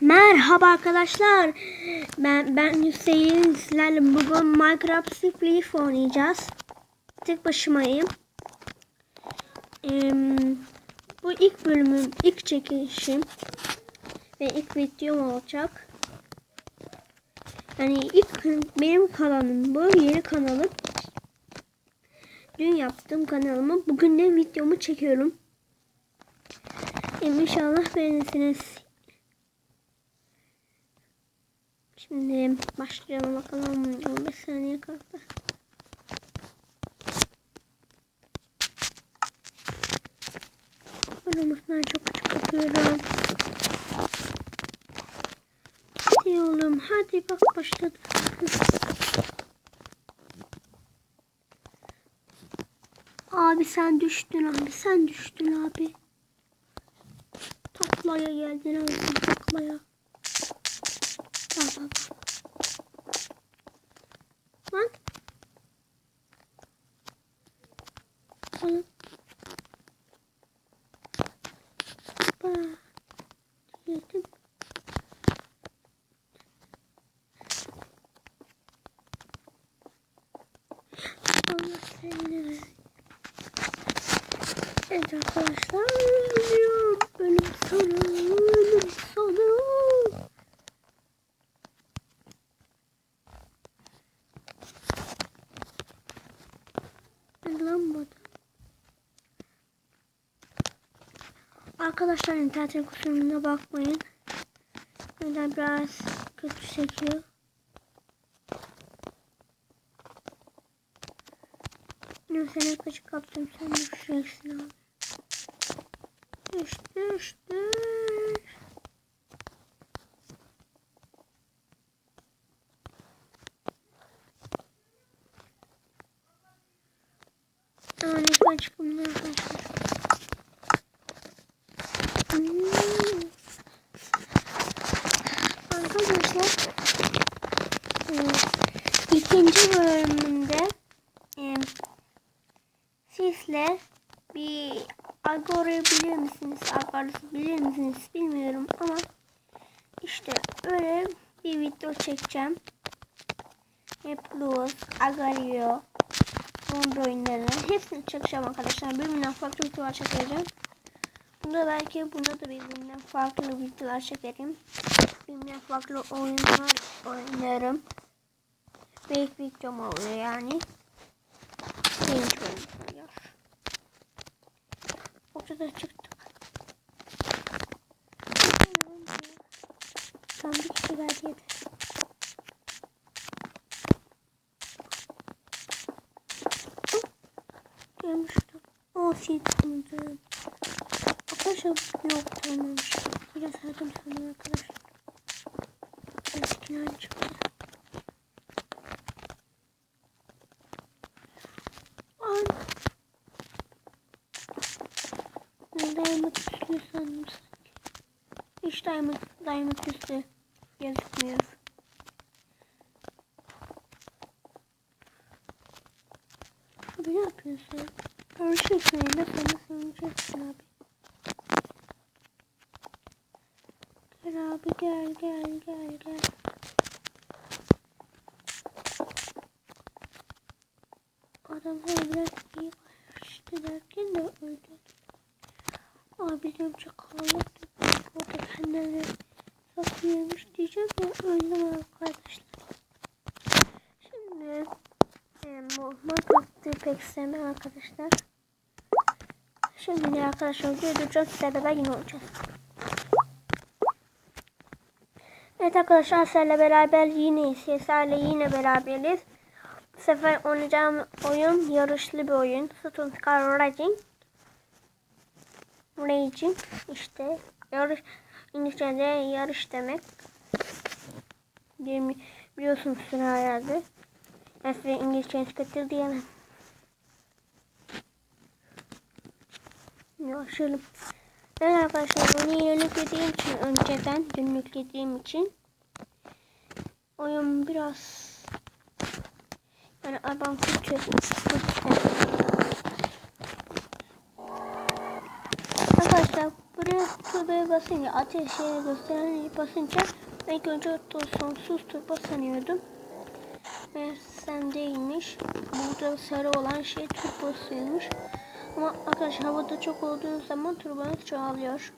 Merhaba arkadaşlar. Ben ben Hüseyin. Sizlerle bugün Minecraft Spliff oynayacağız. Tek başımayım. Ee, bu ilk bölümüm, ilk çekişim ve ilk videom olacak. Yani ilk benim kanalım bu, yeni kanalım. Dün yaptığım kanalımı bugün de videomu çekiyorum. İnşallah beğenirsiniz. Şimdi başlayalım bakalım. 15 saniye kaldı. Bölümünden çok küçük yapıyorum. Hadi oğlum hadi bak başladı. Abi sen düştün abi sen düştün abi. Taklaya geldin abi taklaya. Bak. Lan. Bak. Yedim. Allah seni. Evet arkadaşlar. Bölüm sonu. Lan bu da. Arkadaşlar internet kusuruna bakmayın. Neden biraz kötü çekiyor. Ne kaçık kaptım sen düşeceksin abi. Düş düş düş. Aa ne kadar çıkım ne arkadaşlar. Hmm. Arkadaşlar e, ikinci bölümünde e, sizle bir Agora'yı bilir misiniz? Agora'yı bilir misiniz bilmiyorum ama işte öyle bir video çekeceğim. Plus, Agario, Bomba oyunlarını hepsini çekeceğim arkadaşlar. Birbirinden farklı videolar çekeceğim. Bunda belki bunda da birbirinden farklı videolar çekerim. Birbirinden farklı oyunlar oynarım. Büyük videom oluyor yani. Bölüm oluyor. Ortada çıktık. Tam bir kişi geldi yeter. Gelmiştim. O şey tanıdım. Arkadaşlar yok tanımamış. Biraz sardım sanırım arkadaşlar. Eskiden çıktı. Ay. Diamond üstü sandım sanki. Hiç diamond, diamond üstü gözükmüyor. Ne yapıyorsun? Görüş ekmeğinde sana sığınacaksın abi. Gel abi gel gel gel gel. Adamlar biraz iyi başladı derken de öldü. Abi benim çakallık orada kendileri saklıyormuş diyeceğim ya öldüm arkadaşlar. Şimdi e, Minecraft'ı pek sevmem arkadaşlar. Şimdi arkadaşlar göreceğiz beraber yine olacağız. Evet arkadaşlar sizlerle beraber yine sizlerle yine beraberiz. Bu sefer oynayacağım oyun yarışlı bir oyun. Stone Scar Racing. Racing işte yarış İngilizce'de yarış demek. Bilmi biliyorsunuz herhalde. Ben size İngilizceniz kötü diyemem. Yaşayalım. Evet arkadaşlar bunu yeni yüklediğim için önceden dün yüklediğim için oyun biraz yani adam kötü. Arkadaşlar buraya turbaya basınca ateşe gösteren basınca ilk önce sonsuz turbo sanıyordum. Meğersem değilmiş. Burada sarı olan şey turbosuymuş. Ama arkadaşlar havada çok olduğu zaman turbonuz çoğalıyor.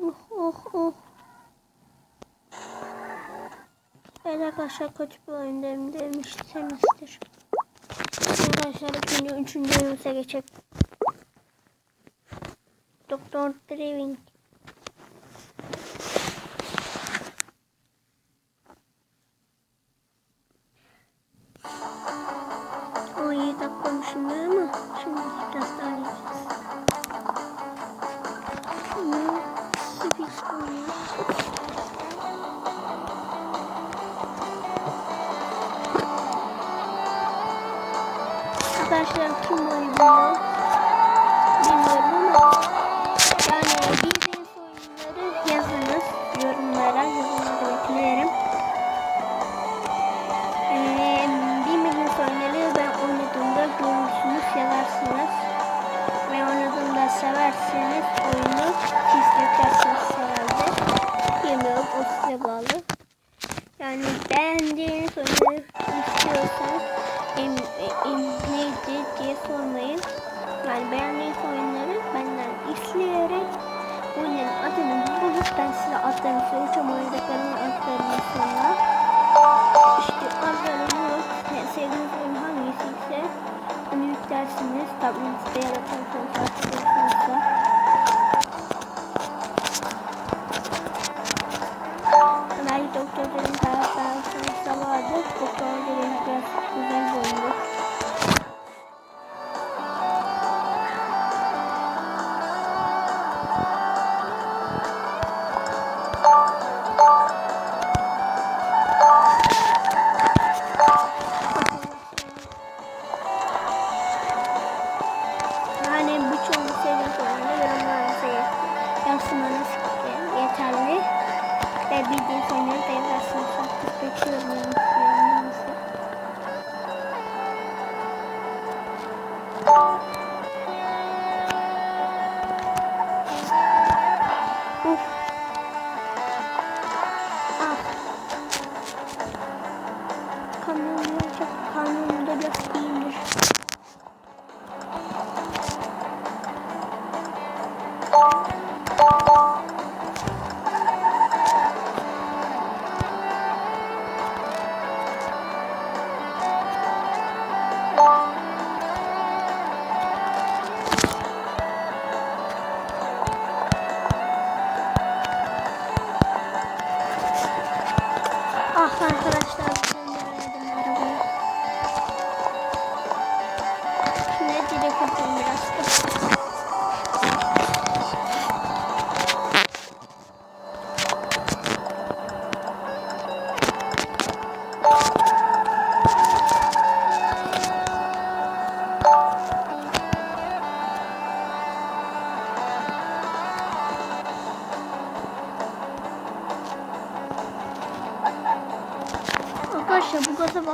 Oh oh oh. Evet arkadaşlar kötü bir oyundayım demişsinizdir. Arkadaşlar ikinci, üçüncü oyunumuza geçelim. Doktor Driving. Ben size adlarını söyleyeceğim. Oyuncaklarımın adlarını sonra. İşte adlarını bulup ne sevdiğiniz oyun hangisi ise onu yüklersiniz. Tabletinizde ya da telefonunuzda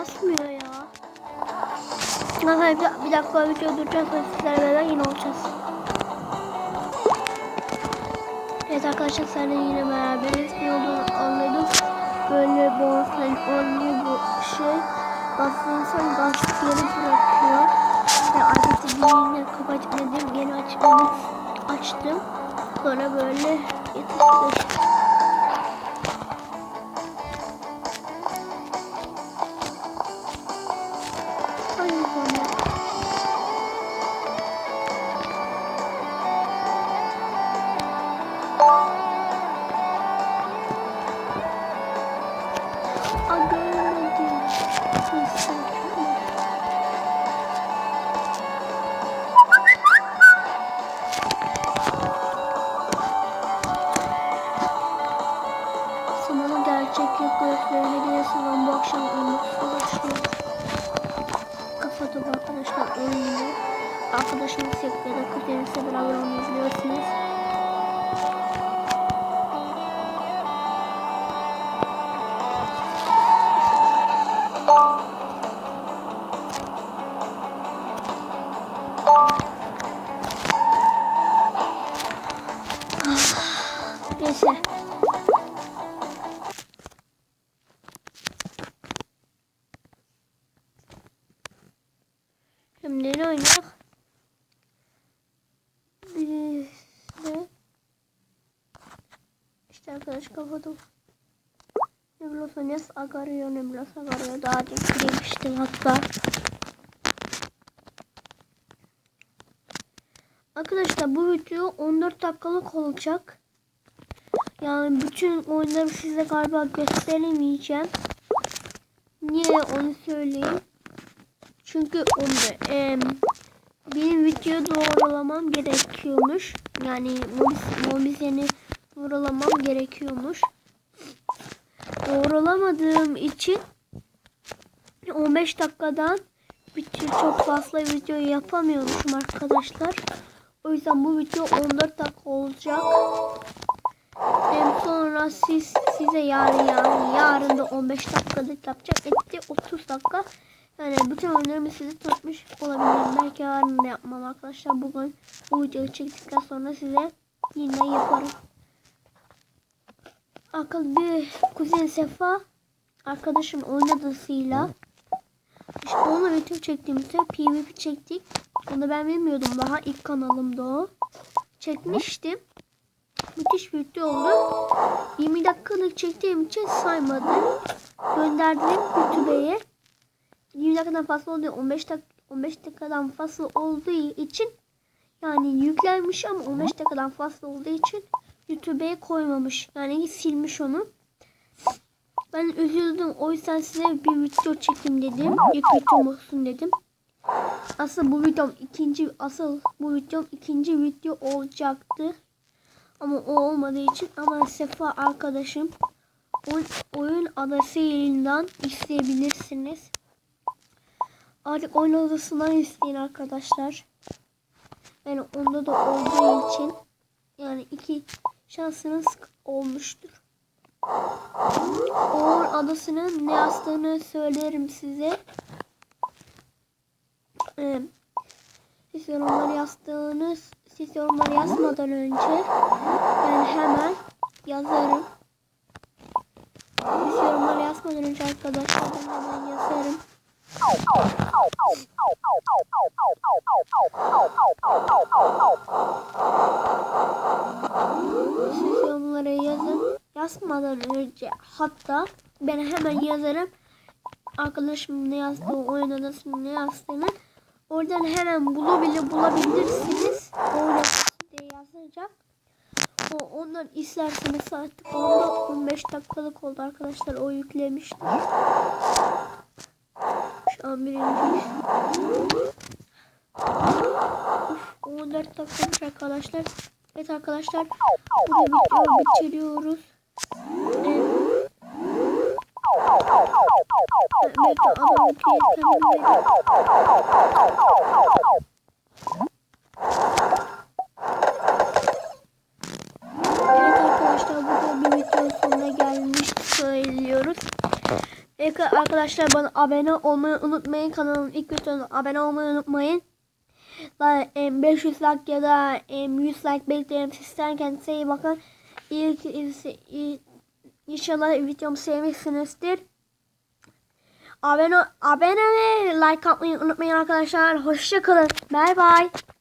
Basmıyor ya. Neyse bir, dakika video duracağız ve sizlerle yine olacağız. Evet arkadaşlar seninle yine beraberiz. Ne olduğunu anladım. Böyle boğazların önlüğü bu şey. Gaz yeri bırakıyor. Ve adeti bir yine kapatmadım. Gene açmadım. Açtım. Sonra böyle Yeter. I'll go. İşte arkadaş kapadım. Oynuyoruz. Agarıyor Neblos agarıyor. Daha önce girmiştim hatta. Arkadaşlar bu video 14 dakikalık olacak. Yani bütün oyunları size galiba gösteremeyeceğim. Niye onu söyleyeyim. Çünkü onu em, benim video doğrulamam gerekiyormuş. Yani Mobizen'i doğrulamam gerekiyormuş. Doğrulamadığım için 15 dakikadan bütün çok fazla video yapamıyormuşum arkadaşlar. O yüzden bu video 14 dakika olacak. Hem sonra siz size yarın yani yarın da 15 dakikalık yapacak. Etti 30 dakika. Yani bütün oyunlarımı size tutmuş olabilirim. Belki yarın da yapmam arkadaşlar. Bugün bu videoyu çektikten sonra size yine yaparım. Akıl bir kuzen Sefa arkadaşım oynadığısıyla işte onunla video çektiğimizde PvP çektik. Onu ben bilmiyordum daha ilk kanalımda o. Çekmiştim. Müthiş bir video oldu. 20 dakikalık çektiğim için saymadım. Gönderdim YouTube'ye. 20 dakikadan fazla oluyor. 15 dak 15 dakikadan fazla olduğu için yani yüklenmiş ama 15 dakikadan fazla olduğu için YouTube'ye koymamış. Yani silmiş onu. Ben üzüldüm. O yüzden size bir video çekeyim dedim. İlk videom olsun dedim. Aslında bu videom ikinci asıl bu videom ikinci video olacaktı. Ama o olmadığı için ama Sefa arkadaşım oyun, oyun adası yerinden isteyebilirsiniz. Artık oyun odasından isteyin arkadaşlar. Yani onda da olduğu için yani iki şansınız olmuştur. Oyun adasının ne yazdığını söylerim size. Ee, siz yorumları yazdığınız siz yorumları yazmadan önce ben hemen yazarım. Siz yorumları yazmadan önce arkadaşlar ben hemen yazarım. Siz yorumlara yazın. Yazmadan önce hatta ben hemen yazarım. Arkadaşım ne yazdığı, oyun adasının ne yazdığını oradan hemen bulabilir bulabilirsiniz. Oyun diye yazacak. O, ondan isterseniz artık onda 15 dakikalık oldu arkadaşlar. O yüklemiştim. Birinci. Uf, 14 dakikamış arkadaşlar. Evet arkadaşlar. Burada videoyu bitiriyoruz. Evet. Bekle adam Evet arkadaşlar burada bir videonun sonuna gelmiş söylüyoruz. Evet arkadaşlar bana abone olmayı unutmayın. Kanalımın ilk videosuna abone olmayı unutmayın. Daha 500 like ya da 100 like beklerim sizden kendinize iyi bakın. İlk, inşallah videomu sevmişsinizdir. Abone, abone ve like atmayı unutmayın arkadaşlar. Hoşçakalın. Bye bye.